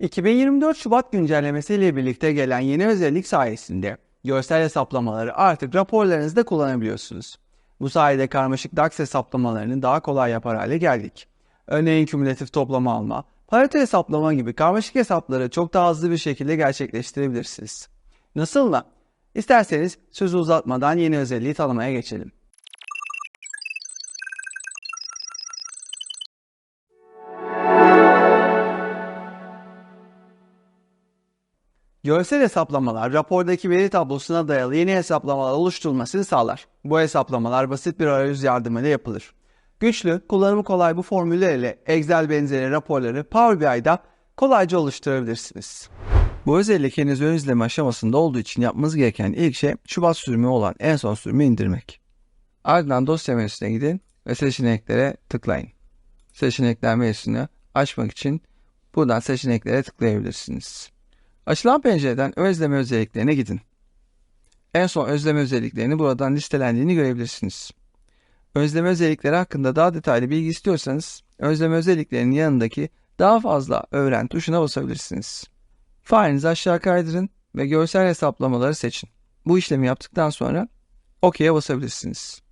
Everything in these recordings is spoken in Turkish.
2024 Şubat güncellemesiyle birlikte gelen yeni özellik sayesinde görsel hesaplamaları artık raporlarınızda kullanabiliyorsunuz. Bu sayede karmaşık DAX hesaplamalarını daha kolay yapar hale geldik. Örneğin kümülatif toplama alma, parite hesaplama gibi karmaşık hesapları çok daha hızlı bir şekilde gerçekleştirebilirsiniz. Nasıl mı? İsterseniz sözü uzatmadan yeni özelliği tanımaya geçelim. Görsel hesaplamalar rapordaki veri tablosuna dayalı yeni hesaplamalar oluşturulmasını sağlar. Bu hesaplamalar basit bir arayüz yardımıyla yapılır. Güçlü, kullanımı kolay bu formüller ile Excel benzeri raporları Power BI'da kolayca oluşturabilirsiniz. Bu özellik henüz ön izleme aşamasında olduğu için yapmanız gereken ilk şey Şubat sürümü olan en son sürümü indirmek. Ardından dosya menüsüne gidin ve seçeneklere tıklayın. Seçenekler menüsünü açmak için buradan seçeneklere tıklayabilirsiniz. Açılan pencereden özleme özelliklerine gidin. En son özleme özelliklerini buradan listelendiğini görebilirsiniz. Özleme özellikleri hakkında daha detaylı bilgi istiyorsanız özleme özelliklerinin yanındaki daha fazla öğren tuşuna basabilirsiniz. Failinizi aşağı kaydırın ve görsel hesaplamaları seçin. Bu işlemi yaptıktan sonra OK'ye basabilirsiniz.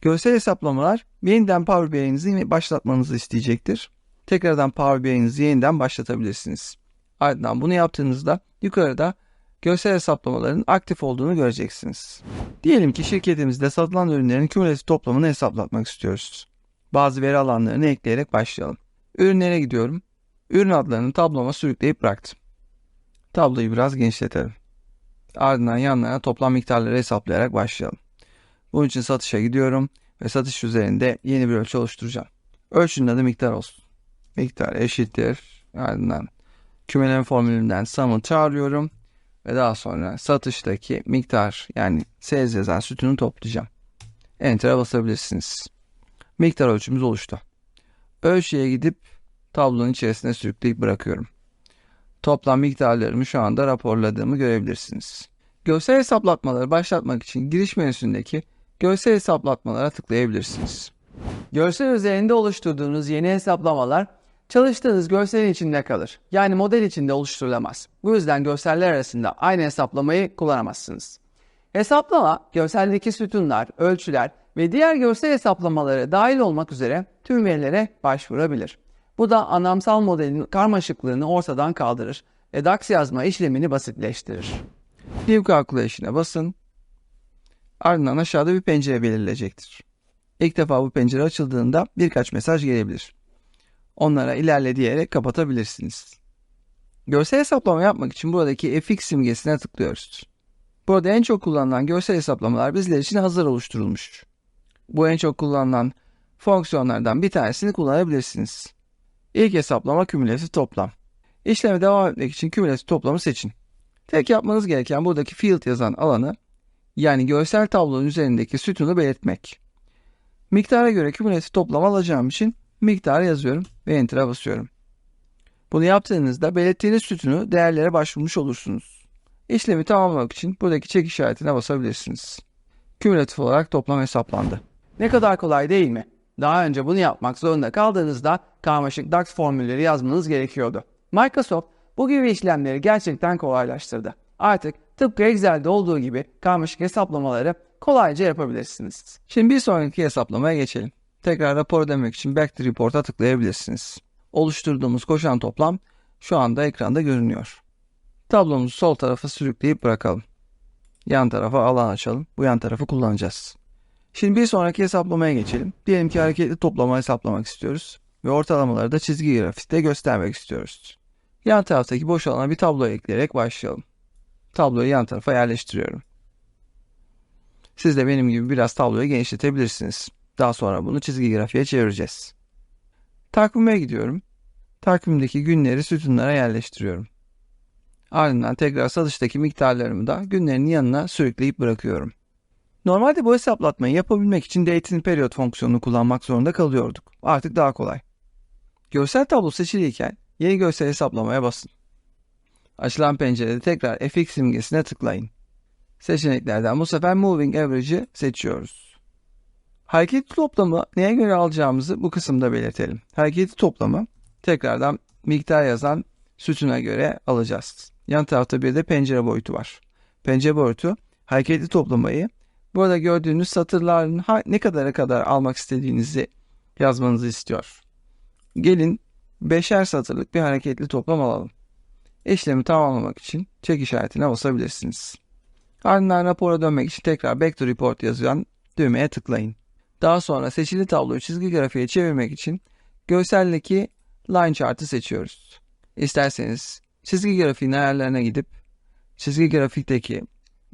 Görsel hesaplamalar yeniden Power BI'nizi başlatmanızı isteyecektir. Tekrardan Power BI'nizi yeniden başlatabilirsiniz. Ardından bunu yaptığınızda yukarıda görsel hesaplamaların aktif olduğunu göreceksiniz. Diyelim ki şirketimizde satılan ürünlerin kümülatif toplamını hesaplatmak istiyoruz. Bazı veri alanlarını ekleyerek başlayalım. Ürünlere gidiyorum. Ürün adlarını tabloma sürükleyip bıraktım. Tabloyu biraz genişletelim. Ardından yanlarına toplam miktarları hesaplayarak başlayalım. Bunun için satışa gidiyorum ve satış üzerinde yeni bir ölçü oluşturacağım. Ölçünün adı miktar olsun. Miktar eşittir. Ardından kümeleme formülünden sum'ı çağırıyorum ve daha sonra satıştaki miktar yani sales yazan sütunu toplayacağım. Enter'a basabilirsiniz. Miktar ölçümüz oluştu. Ölçüye gidip tablonun içerisine sürükleyip bırakıyorum. Toplam miktarlarımı şu anda raporladığımı görebilirsiniz. Görsel hesaplatmaları başlatmak için giriş menüsündeki görsel hesaplatmalara tıklayabilirsiniz. Görsel üzerinde oluşturduğunuz yeni hesaplamalar çalıştığınız görselin içinde kalır. Yani model içinde oluşturulamaz. Bu yüzden görseller arasında aynı hesaplamayı kullanamazsınız. Hesaplama, görseldeki sütunlar, ölçüler ve diğer görsel hesaplamaları dahil olmak üzere tüm verilere başvurabilir. Bu da anlamsal modelin karmaşıklığını ortadan kaldırır ve DAX yazma işlemini basitleştirir. View Calculation'a basın. Ardından aşağıda bir pencere belirleyecektir. İlk defa bu pencere açıldığında birkaç mesaj gelebilir. Onlara ilerle diyerek kapatabilirsiniz. Görsel hesaplama yapmak için buradaki fx simgesine tıklıyoruz. Burada en çok kullanılan görsel hesaplamalar bizler için hazır oluşturulmuş. Bu en çok kullanılan fonksiyonlardan bir tanesini kullanabilirsiniz. İlk hesaplama kümülatif toplam. İşleme devam etmek için kümülatif toplamı seçin. Tek yapmanız gereken buradaki field yazan alanı yani görsel tablonun üzerindeki sütunu belirtmek. Miktara göre kümülatif toplam alacağım için miktarı yazıyorum ve Enter'a basıyorum. Bunu yaptığınızda belirttiğiniz sütunu değerlere başvurmuş olursunuz. İşlemi tamamlamak için buradaki çek işaretine basabilirsiniz. Kümülatif olarak toplam hesaplandı. Ne kadar kolay değil mi? Daha önce bunu yapmak zorunda kaldığınızda karmaşık DAX formülleri yazmanız gerekiyordu. Microsoft bu gibi işlemleri gerçekten kolaylaştırdı. Artık tıpkı Excel'de olduğu gibi karmaşık hesaplamaları kolayca yapabilirsiniz. Şimdi bir sonraki hesaplamaya geçelim. Tekrar rapor demek için Back to Report'a tıklayabilirsiniz. Oluşturduğumuz koşan toplam şu anda ekranda görünüyor. Tablomuzu sol tarafa sürükleyip bırakalım. Yan tarafa alan açalım. Bu yan tarafı kullanacağız. Şimdi bir sonraki hesaplamaya geçelim. Diyelim ki hareketli toplama hesaplamak istiyoruz ve ortalamaları da çizgi grafikte göstermek istiyoruz. Yan taraftaki boş alana bir tablo ekleyerek başlayalım. Tabloyu yan tarafa yerleştiriyorum. Siz de benim gibi biraz tabloyu genişletebilirsiniz. Daha sonra bunu çizgi grafiğe çevireceğiz. Takvime gidiyorum. Takvimdeki günleri sütunlara yerleştiriyorum. Ardından tekrar satıştaki miktarlarımı da günlerin yanına sürükleyip bırakıyorum. Normalde bu hesaplatmayı yapabilmek için date'in period fonksiyonunu kullanmak zorunda kalıyorduk. Artık daha kolay. Görsel tablo seçiliyken yeni görsel hesaplamaya basın. Açılan pencerede tekrar fx simgesine tıklayın. Seçeneklerden bu sefer Moving Average'ı seçiyoruz. Hareketli toplamı neye göre alacağımızı bu kısımda belirtelim. Hareketli toplamı tekrardan miktar yazan sütuna göre alacağız. Yan tarafta bir de pencere boyutu var. Pencere boyutu hareketli toplamayı burada gördüğünüz satırların ne kadara kadar almak istediğinizi yazmanızı istiyor. Gelin beşer satırlık bir hareketli toplam alalım. İşlemi tamamlamak için çek işaretine basabilirsiniz. Ardından rapora dönmek için tekrar Back to Report yazan düğmeye tıklayın. Daha sonra seçili tabloyu çizgi grafiğe çevirmek için görseldeki line chart'ı seçiyoruz. İsterseniz çizgi grafiğin ayarlarına gidip çizgi grafikteki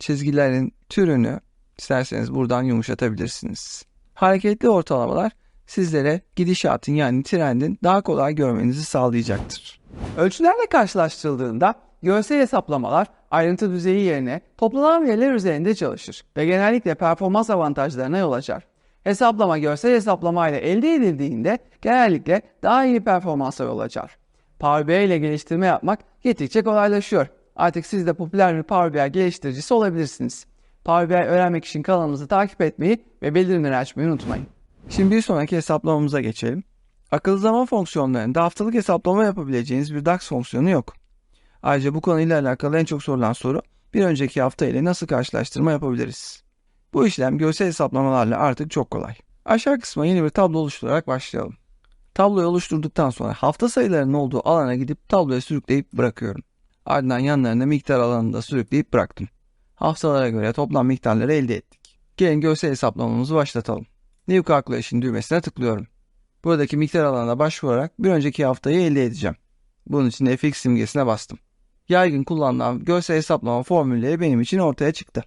çizgilerin türünü isterseniz buradan yumuşatabilirsiniz. Hareketli ortalamalar sizlere gidişatın yani trendin daha kolay görmenizi sağlayacaktır. Ölçülerle karşılaştırıldığında görsel hesaplamalar ayrıntı düzeyi yerine toplanan veriler üzerinde çalışır ve genellikle performans avantajlarına yol açar. Hesaplama görsel hesaplama ile elde edildiğinde genellikle daha iyi performansa yol açar. Power BI ile geliştirme yapmak gittikçe kolaylaşıyor. Artık siz de popüler bir Power BI geliştiricisi olabilirsiniz. Power BI öğrenmek için kanalımızı takip etmeyi ve bildirimleri açmayı unutmayın. Şimdi bir sonraki hesaplamamıza geçelim. Akıllı zaman fonksiyonlarında haftalık hesaplama yapabileceğiniz bir DAX fonksiyonu yok. Ayrıca bu konuyla alakalı en çok sorulan soru bir önceki hafta ile nasıl karşılaştırma yapabiliriz? Bu işlem görsel hesaplamalarla artık çok kolay. Aşağı kısma yeni bir tablo oluşturarak başlayalım. Tabloyu oluşturduktan sonra hafta sayılarının olduğu alana gidip tabloya sürükleyip bırakıyorum. Ardından yanlarına miktar alanında sürükleyip bıraktım. Haftalara göre toplam miktarları elde ettik. Gelin görsel hesaplamamızı başlatalım. New Calculation düğmesine tıklıyorum. Buradaki miktar alanına başvurarak bir önceki haftayı elde edeceğim. Bunun için fx simgesine bastım. Yaygın kullanılan görsel hesaplama formülleri benim için ortaya çıktı.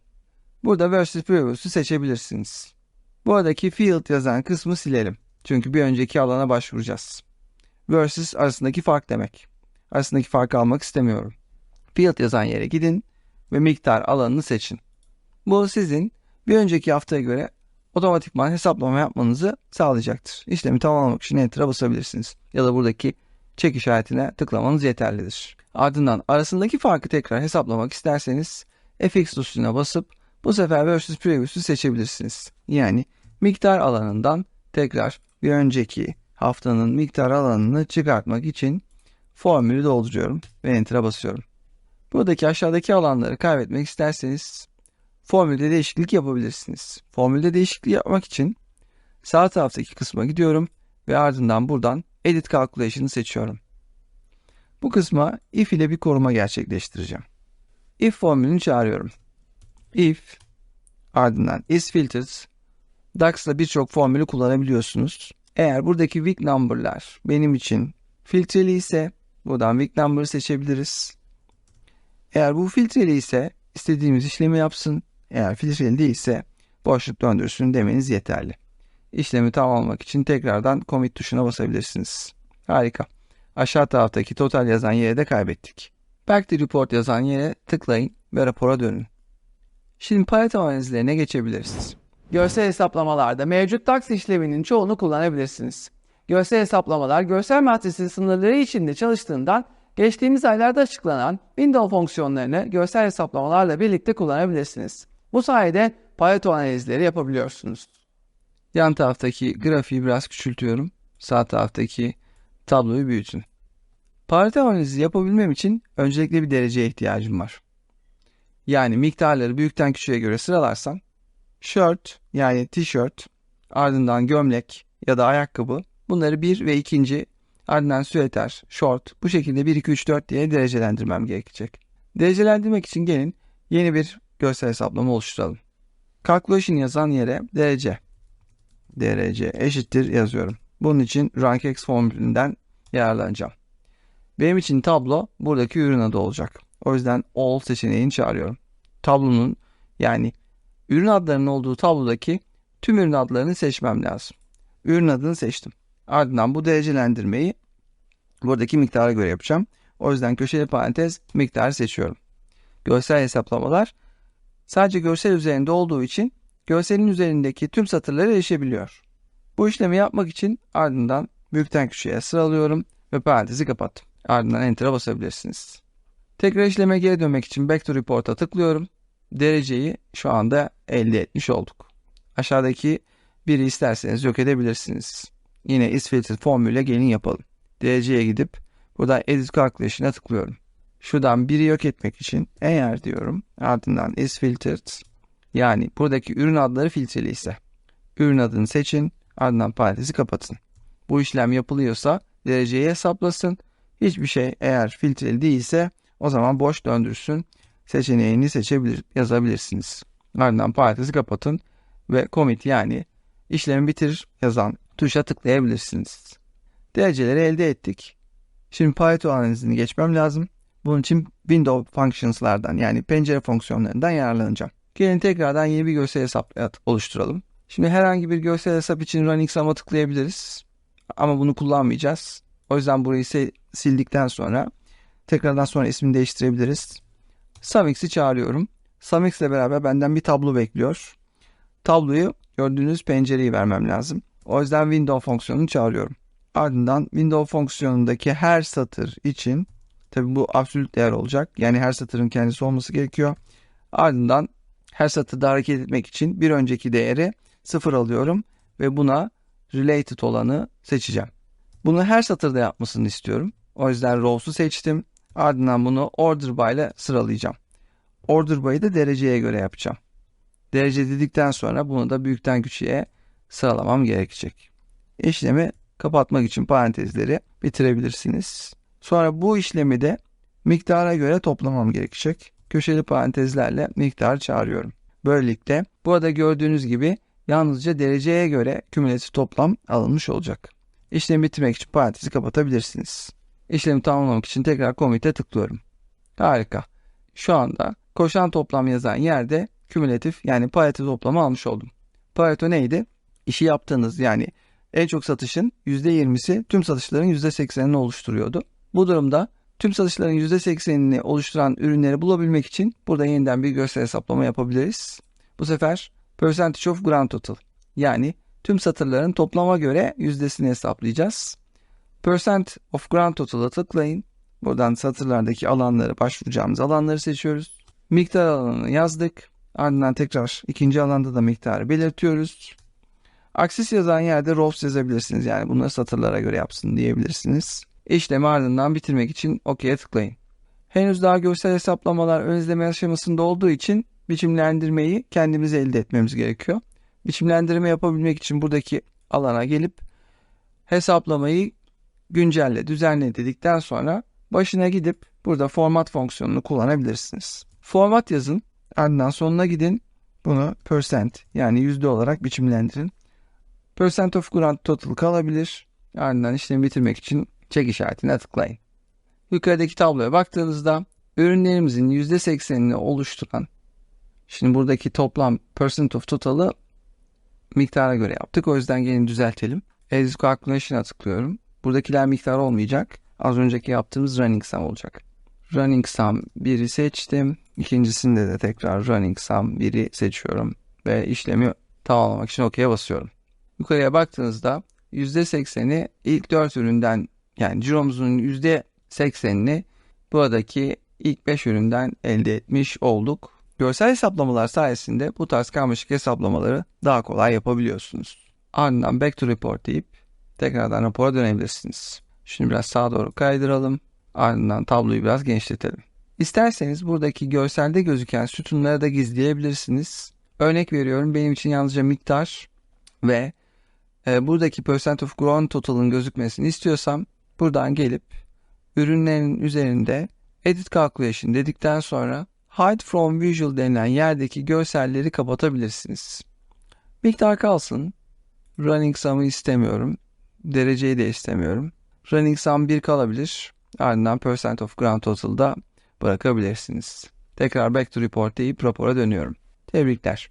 Burada versus previous'u seçebilirsiniz. Buradaki field yazan kısmı silelim. Çünkü bir önceki alana başvuracağız. Versus arasındaki fark demek. Arasındaki farkı almak istemiyorum. Field yazan yere gidin ve miktar alanını seçin. Bu sizin bir önceki haftaya göre otomatikman hesaplama yapmanızı sağlayacaktır. İşlemi tamamlamak için Enter'a basabilirsiniz. Ya da buradaki çek işaretine tıklamanız yeterlidir. Ardından arasındaki farkı tekrar hesaplamak isterseniz fx tuşuna basıp bu sefer versus previous'u seçebilirsiniz. Yani miktar alanından tekrar bir önceki haftanın miktar alanını çıkartmak için formülü dolduruyorum ve Enter'a basıyorum. Buradaki aşağıdaki alanları kaybetmek isterseniz formülde değişiklik yapabilirsiniz. Formülde değişiklik yapmak için sağ taraftaki kısma gidiyorum ve ardından buradan Edit Calculation'ı seçiyorum. Bu kısma if ile bir koruma gerçekleştireceğim. If formülünü çağırıyorum. If ardından is filtered DAX'la birçok formülü kullanabiliyorsunuz. Eğer buradaki week number'lar benim için filtreli ise buradan week number'ı seçebiliriz. Eğer bu filtreli ise istediğimiz işlemi yapsın. Eğer filtreli değilse boşluk döndürsün demeniz yeterli. İşlemi tamamlamak için tekrardan commit tuşuna basabilirsiniz. Harika. Aşağı taraftaki total yazan yere de kaybettik. Back to report yazan yere tıklayın ve rapora dönün. Şimdi Pareto analizlerine geçebilirsiniz. Görsel hesaplamalarda mevcut DAX işleminin çoğunu kullanabilirsiniz. Görsel hesaplamalar görsel matrisi sınırları içinde çalıştığından geçtiğimiz aylarda açıklanan window fonksiyonlarını görsel hesaplamalarla birlikte kullanabilirsiniz. Bu sayede Pareto analizleri yapabiliyorsunuz. Yan taraftaki grafiği biraz küçültüyorum. Sağ taraftaki tabloyu büyütün. Pareto analizi yapabilmem için öncelikle bir dereceye ihtiyacım var. Yani miktarları büyükten küçüğe göre sıralarsam shirt yani t-shirt ardından gömlek ya da ayakkabı bunları bir ve ikinci ardından süeter, short bu şekilde 1, 2, 3, 4 diye derecelendirmem gerekecek. Derecelendirmek için gelin yeni bir görsel hesaplama oluşturalım. Calculation yazan yere derece derece eşittir yazıyorum. Bunun için RankX formülünden yararlanacağım. Benim için tablo buradaki ürün adı olacak. O yüzden all seçeneğini çağırıyorum. Tablonun yani ürün adlarının olduğu tablodaki tüm ürün adlarını seçmem lazım. Ürün adını seçtim. Ardından bu derecelendirmeyi buradaki miktara göre yapacağım. O yüzden köşeli parantez miktarı seçiyorum. Görsel hesaplamalar sadece görsel üzerinde olduğu için görselin üzerindeki tüm satırlara erişebiliyor. Bu işlemi yapmak için ardından büyükten küçüğe sıralıyorum ve parantezi kapattım. Ardından Enter'a basabilirsiniz. Tekrar işleme geri dönmek için Back to Report'a tıklıyorum. Dereceyi şu anda elde etmiş olduk. Aşağıdaki biri isterseniz yok edebilirsiniz. Yine isFilter formülüyle gelin yapalım. Dereceye gidip Buradan Edit Calculation'a tıklıyorum. Şuradan biri yok etmek için eğer diyorum ardından is filtered yani buradaki ürün adları filtreli ise ürün adını seçin ardından parantezi kapatın. Bu işlem yapılıyorsa dereceyi hesaplasın. Hiçbir şey eğer filtreli değilse o zaman boş döndürsün. Seçeneğini seçebilir, yazabilirsiniz. Ardından parantezi kapatın ve commit yani işlemi bitir yazan tuşa tıklayabilirsiniz. Dereceleri elde ettik. Şimdi Pareto analizini geçmem lazım. Bunun için window functions'lardan yani pencere fonksiyonlarından yararlanacağım. Gelin tekrardan yeni bir görsel hesap oluşturalım. Şimdi herhangi bir görsel hesap için running sum'a tıklayabiliriz. Ama bunu kullanmayacağız. O yüzden burayı sildikten sonra tekrardan sonra ismini değiştirebiliriz. SumX'i çağırıyorum. SumX ile beraber benden bir tablo bekliyor. Tabloyu gördüğünüz pencereyi vermem lazım. O yüzden window fonksiyonunu çağırıyorum. Ardından window fonksiyonundaki her satır için tabi bu absolut değer olacak. Yani her satırın kendisi olması gerekiyor. Ardından her satırda hareket etmek için bir önceki değeri sıfır alıyorum ve buna related olanı seçeceğim. Bunu her satırda yapmasını istiyorum. O yüzden rows'u seçtim. Ardından bunu order by ile sıralayacağım. Order by'ı da dereceye göre yapacağım. Derece dedikten sonra bunu da büyükten küçüğe sıralamam gerekecek. İşlemi kapatmak için parantezleri bitirebilirsiniz. Sonra bu işlemi de miktara göre toplamam gerekecek. Köşeli parantezlerle miktar çağırıyorum. Böylelikle burada gördüğünüz gibi yalnızca dereceye göre kümülatif toplam alınmış olacak. İşlemi bitirmek için parantezi kapatabilirsiniz. İşlemi tamamlamak için tekrar commit'e tıklıyorum. Harika. Şu anda koşan toplam yazan yerde kümülatif yani Pareto toplamı almış oldum. Pareto neydi? İşi yaptığınız yani en çok satışın %20'si tüm satışların %80'ini oluşturuyordu. Bu durumda tüm satışların %80'ini oluşturan ürünleri bulabilmek için burada yeniden bir göster hesaplama yapabiliriz. Bu sefer percentage of grand total yani tüm satırların toplama göre yüzdesini hesaplayacağız. Percent of grand total'a tıklayın. Buradan satırlardaki alanları, başvuracağımız alanları seçiyoruz. Miktar alanını yazdık. Ardından tekrar ikinci alanda da miktarı belirtiyoruz. Aksis yazan yerde rows yazabilirsiniz. Yani bunları satırlara göre yapsın diyebilirsiniz. İşlemi ardından bitirmek için OK'ye tıklayın. Henüz daha görsel hesaplamalar ön izleme aşamasında olduğu için biçimlendirmeyi kendimiz elde etmemiz gerekiyor. Biçimlendirme yapabilmek için buradaki alana gelip hesaplamayı güncelle, düzenle dedikten sonra başına gidip burada format fonksiyonunu kullanabilirsiniz. Format yazın, ardından sonuna gidin. Bunu percent yani yüzde olarak biçimlendirin. Percent of grand total kalabilir. Ardından işlemi bitirmek için çek işaretine tıklayın. Yukarıdaki tabloya baktığınızda ürünlerimizin %80'ini oluşturan şimdi buradaki toplam percent of total'ı miktara göre yaptık. O yüzden gelin düzeltelim. Edit Calculation'a tıklıyorum. Buradakiler miktar olmayacak. Az önceki yaptığımız running sum olacak. Running sum 1'i seçtim. İkincisinde de tekrar running sum 1'i seçiyorum. Ve işlemi tamamlamak için OK'ye basıyorum. Yukarıya baktığınızda %80'i ilk 4 üründen yani ciromuzun %80'ini buradaki ilk 5 üründen elde etmiş olduk. Görsel hesaplamalar sayesinde bu tarz karmaşık hesaplamaları daha kolay yapabiliyorsunuz. Ardından back to report deyip tekrardan rapora dönebilirsiniz. Şimdi biraz sağa doğru kaydıralım. Ardından tabloyu biraz genişletelim. İsterseniz buradaki görselde gözüken sütunları da gizleyebilirsiniz. Örnek veriyorum benim için yalnızca miktar ve e, buradaki percent of grown total'ın gözükmesini istiyorsam buradan gelip ürünlerin üzerinde edit calculation dedikten sonra hide from visual denilen yerdeki görselleri kapatabilirsiniz. Miktar kalsın. Running sum'ı istemiyorum. Dereceyi de istemiyorum. Running sum 1 kalabilir. Ardından percent of grand total'da bırakabilirsiniz. Tekrar back to report deyip rapora dönüyorum. Tebrikler.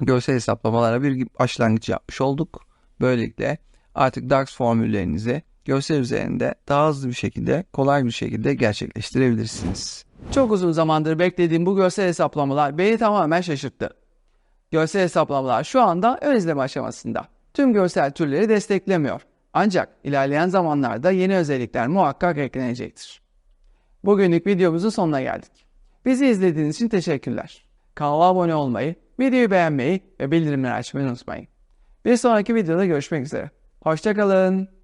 Görsel hesaplamalara bir başlangıç yapmış olduk. Böylelikle artık DAX formüllerinizi görsel üzerinde daha hızlı bir şekilde, kolay bir şekilde gerçekleştirebilirsiniz. Çok uzun zamandır beklediğim bu görsel hesaplamalar beni tamamen şaşırttı. Görsel hesaplamalar şu anda ön izleme aşamasında. Tüm görsel türleri desteklemiyor. Ancak ilerleyen zamanlarda yeni özellikler muhakkak eklenecektir. Bugünlük videomuzun sonuna geldik. Bizi izlediğiniz için teşekkürler. Kanala abone olmayı, videoyu beğenmeyi ve bildirimleri açmayı unutmayın. Bir sonraki videoda görüşmek üzere. Hoşçakalın.